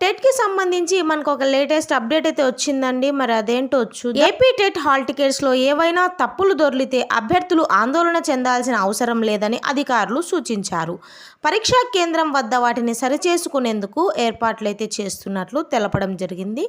టెట్కి సంబంధించి మనకు ఒక లేటెస్ట్ అప్డేట్ అయితే వచ్చిందండి. మరి అదేంటో వచ్చు ఏపీ టెట్ హాల్ టికెట్స్లో ఏవైనా తప్పులు దొర్లితే అభ్యర్థులు ఆందోళన చెందాల్సిన అవసరం లేదని అధికారులు సూచించారు. పరీక్షా కేంద్రం వద్ద వాటిని సరిచేసుకునేందుకు ఏర్పాట్లు అయితే చేస్తున్నట్లు తెలపడం జరిగింది.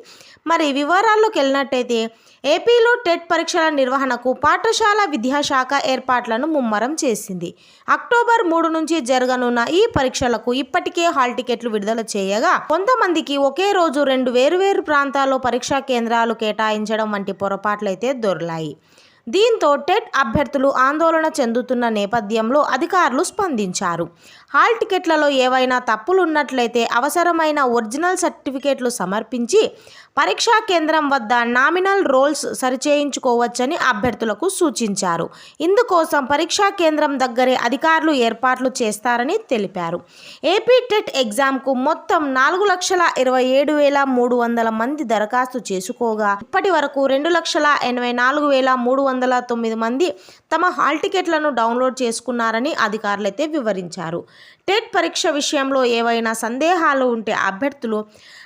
మరి వివరాల్లోకి వెళ్ళినట్టయితే ఏపీలో టెట్ పరీక్షల నిర్వహణకు పాఠశాల విద్యాశాఖ ఏర్పాట్లను ముమ్మరం చేసింది. అక్టోబర్ మూడు నుంచి జరగనున్న ఈ పరీక్షలకు ఇప్పటికే హాల్ టికెట్లు విడుదల చేయగా కొంతమంది మందికి ఒకే రోజు రెండు వేరువేరు ప్రాంతాల్లో పరీక్షా కేంద్రాలు కేటాయించడం వంటి పొరపాట్లయితే దొర్లాయి. దీంతో టెట్ అభ్యర్థులు ఆందోళన చెందుతున్న నేపథ్యంలో అధికారులు స్పందించారు. హాల్ టికెట్లలో ఏవైనా తప్పులు ఉన్నట్లయితే అవసరమైన ఒరిజినల్ సర్టిఫికేట్లు సమర్పించి పరీక్షా కేంద్రం వద్ద నామినల్ రోల్స్ సరిచేయించుకోవచ్చని అభ్యర్థులకు సూచించారు. ఇందుకోసం పరీక్షా కేంద్రం దగ్గరే అధికారులు ఏర్పాట్లు చేస్తారని తెలిపారు. ఏపీ టెట్ ఎగ్జామ్కు మొత్తం నాలుగు లక్షల ఇరవై ఏడు వేల మూడు వందల మంది దరఖాస్తు చేసుకోగా ఇప్పటి వరకు రెండు లక్షల ఎనభై నాలుగు వేల మూడు వందల వందల తొమ్మిది మంది తమ హాల్ టికెట్లను డౌన్లోడ్ చేసుకున్నారని అధికారులైతే వివరించారు. టెట్ పరీక్ష విషయంలో ఏవైనా సందేహాలు ఉంటే అభ్యర్థులు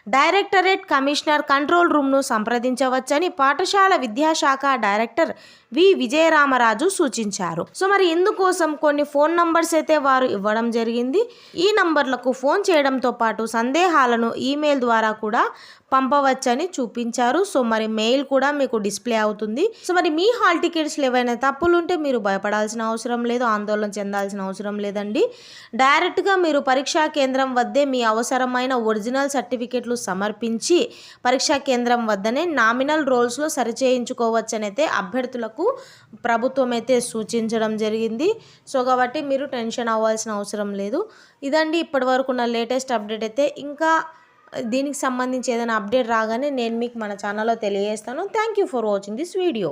డైరెక్టరేట్ కమిషనర్ కంట్రోల్ రూమ్ను సంప్రదించవచ్చని పాఠశాల విద్యాశాఖ డైరెక్టర్ వి. విజయరామరాజు సూచించారు. సో మరి ఇందుకోసం కొన్ని ఫోన్ నంబర్స్ అయితే వారు ఇవ్వడం జరిగింది. ఈ నంబర్లకు ఫోన్ చేయడంతో పాటు సందేహాలను ఈమెయిల్ ద్వారా కూడా పంపవచ్చని చూపించారు. సో మరి మెయిల్ కూడా మీకు డిస్ప్లే అవుతుంది. సో మరి మీ హాల్ టికెట్స్లో ఏవైనా తప్పులు ఉంటే మీరు భయపడాల్సిన అవసరం లేదు ఆందోళన చెందాల్సిన అవసరం లేదండి. డైరెక్ట్గా మీరు పరీక్షా కేంద్రం వద్దే మీ అవసరమైన ఒరిజినల్ సర్టిఫికెట్లు సమర్పించి పరీక్షా కేంద్రం వద్దనే నామినల్ రోల్స్లో సరిచేయించుకోవచ్చనైతే అయితే అభ్యర్థులకు ప్రభుత్వం అయితే సూచించడం జరిగింది. సో కాబట్టి మీరు టెన్షన్ అవ్వాల్సిన అవసరం లేదు. ఇదండి ఇప్పటివరకు ఉన్న లేటెస్ట్ అప్డేట్ అయితే. ఇంకా దీనికి సంబంధించి ఏదైనా అప్డేట్ రాగానే నేను మీకు మన ఛానల్లో తెలియజేస్తాను. Thank you for watching this video.